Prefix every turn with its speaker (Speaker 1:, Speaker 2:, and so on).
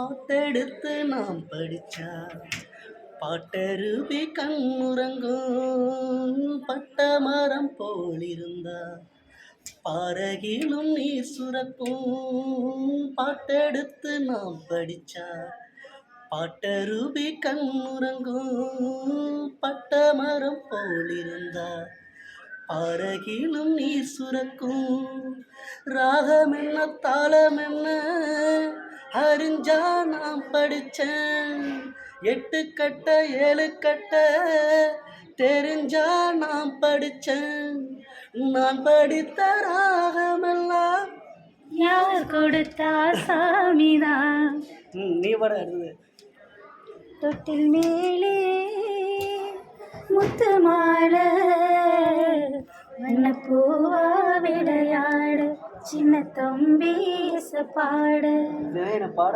Speaker 1: பாட்டெடுத்து நாம் படிச்சா பாட்டருவி கண்ணுறங்கும். பட்ட மரம் போலிருந்தா பாரகிலும் நீர் சுரக்கும். பாட்டெடுத்து நாம் படிச்சா பாட்டருவி கண்ணுறங்கும். பட்ட மரம் போலிருந்தா பாரகிலும் நீர் சுரக்கும். ராகம் என்ன தாளம் என்ன அறிஞ்சா நான் படிச்சேன். எட்டு கட்ட ஏழு கட்ட தெரிஞ்சா நான் படிச்சேன். நான் படித்த ராகமெல்லாம்
Speaker 2: யார் கொடுத்தா சாமிதான்
Speaker 1: நீ பட அடுத்தது.
Speaker 2: தொட்டில் மேலே முத்து மாலை சின்ன தம்பி பாட.
Speaker 1: பாட